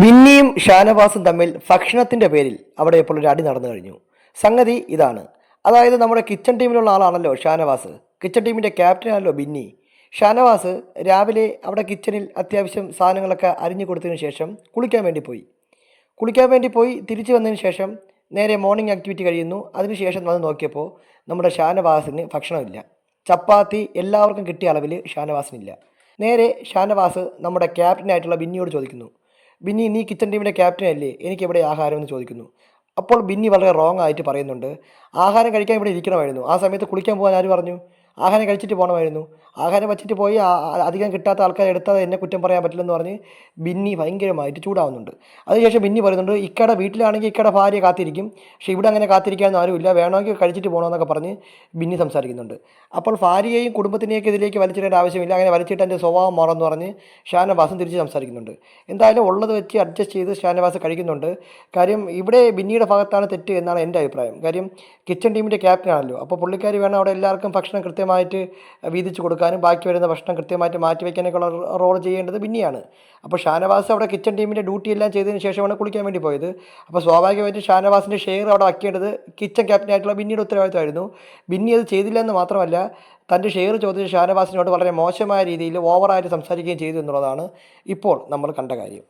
ബിന്നിയും ഷാനവാസും തമ്മിൽ ഭക്ഷണത്തിന്റെ പേരിൽ അവിടെ ഇപ്പോൾ ഒരു അടി നടന്നു കഴിഞ്ഞു. സംഗതി ഇതാണ്. അതായത് നമ്മുടെ കിച്ചൺ ടീമിലുള്ള ആളാണല്ലോ ഷാനവാസ്. കിച്ചൺ ടീമിന്റെ ക്യാപ്റ്റനാണല്ലോ ബിന്നി. ഷാനവാസ് രാവിലെ അവിടെ കിച്ചണിൽ അത്യാവശ്യം സാധനങ്ങളൊക്കെ അരിഞ്ഞു കൊടുത്തതിന് ശേഷം കുളിക്കാൻ വേണ്ടി പോയി. കുളിക്കാൻ വേണ്ടി പോയി തിരിച്ചു വന്നതിന് ശേഷം നേരെ മോർണിംഗ് ആക്ടിവിറ്റി കഴിയുന്നു. അതിനുശേഷം വന്ന് നോക്കിയപ്പോൾ നമ്മുടെ ഷാനവാസിന് ഭക്ഷണമില്ല. ചപ്പാത്തി എല്ലാവർക്കും കിട്ടിയ അളവിൽ ഷാനവാസിനില്ല. നേരെ ഷാനവാസ് നമ്മുടെ ക്യാപ്റ്റനായിട്ടുള്ള ബിന്നിയോട് ചോദിക്കുന്നു. ബിന്നി നീ കിച്ചൺ ടീമിന്റെ ക്യാപ്റ്റൻ അല്ലേ? എനിക്ക് എവിടെ ആഹാരം എന്ന് ചോദിക്കുന്നു. അപ്പോൾ ബിന്നി വളരെ റോങ് ആയിട്ട് പറയുന്നുണ്ട്. ആഹാരം കഴിക്കാൻ ഇവിടെ ഇരിക്കണമായിരുന്നു. ആ സമയത്ത് കുളിക്കാൻ പോകാൻ ആര് പറഞ്ഞു? ആഹാരം കഴിച്ചിട്ട് പോകണമായിരുന്നു ആഹാരം വച്ചിട്ട് പോയി അധികം കിട്ടാത്ത ആൾക്കാർ എടുത്താൽ എന്നെ കുറ്റം പറയാൻ പറ്റില്ലെന്ന് പറഞ്ഞ് ബിന്നി ഭയങ്കരമായിട്ട് ചൂടാവുന്നുണ്ട്. അതിനുശേഷം ബിന്നി പറയുന്നുണ്ട് ഇക്കയുടെ വീട്ടിലാണെങ്കിൽ ഇക്കയുടെ ഭാര്യ കാത്തിരിക്കും. പക്ഷേ ഇവിടെ അങ്ങനെ കാത്തിരിക്കാനൊന്നും ആരുമില്ല. വേണമെങ്കിൽ കഴിച്ചിട്ട് പോകണമെന്നൊക്കെ പറഞ്ഞ് ബിന്നി സംസാരിക്കുന്നുണ്ട്. അപ്പോൾ ഭാര്യയെയും കുടുംബത്തിനെയൊക്കെ ഇതിലേക്ക് വലിച്ചിടേണ്ട ആവശ്യമില്ല. അങ്ങനെ വലിച്ചിട്ട് എന്റെ സ്വഭാവം മാറെന്ന് പറഞ്ഞ് ഷാനവാസും തിരിച്ച് സംസാരിക്കുന്നുണ്ട്. എന്തായാലും ഉള്ളത് വെച്ച് അഡ്ജസ്റ്റ് ചെയ്ത് ഷാനവാസ് കഴിക്കുന്നുണ്ട്. കാര്യം ഇവിടെ ബിന്നിയുടെ ഭാഗത്താണ് തെറ്റ് എന്നാണ് എന്റെ അഭിപ്രായം. കാര്യം കിച്ചൺ ടീമിന്റെ ക്യാപ്റ്റനാണല്ലോ അപ്പോൾ പുള്ളിക്കാർ വേണം അവിടെ എല്ലാവർക്കും ഭക്ഷണം കൃത്യമായിട്ട് വീതിച്ച് കൊടുക്കാനും ബാക്കി വരുന്ന ഭക്ഷണം കൃത്യമായിട്ട് മാറ്റി വയ്ക്കാനൊക്കെയുള്ള റോൾ ചെയ്യേണ്ടത് ബിന്നിയാണ്. അപ്പോൾ ഷാനവാസ് അവിടെ കിച്ചൺ ടീമിന്റെ ഡ്യൂട്ടി എല്ലാം ചെയ്തതിന് ശേഷമാണ് കുളിക്കാൻ വേണ്ടി പോയത്. അപ്പോൾ സ്വാഭാവികമായിട്ട് ഷാനവാസിന്റെ ഷെയർ അവിടെ വയ്ക്കേണ്ടത് കിച്ചൺ ക്യാപ്റ്റനായിട്ടുള്ള ബിന്നിയുടെ ഉത്തരവാദിത്തമായിരുന്നു. ബിന്നി അത് ചെയ്തില്ല എന്ന് മാത്രമല്ല തന്റെ ഷെയർ ചോദിച്ച ഷാനവാസിനോട് വളരെ മോശമായ രീതിയിൽ ഓവറായിട്ട് സംസാരിക്കുകയും ചെയ്തു എന്നുള്ളതാണ് ഇപ്പോൾ നമ്മൾ കണ്ട കാര്യം.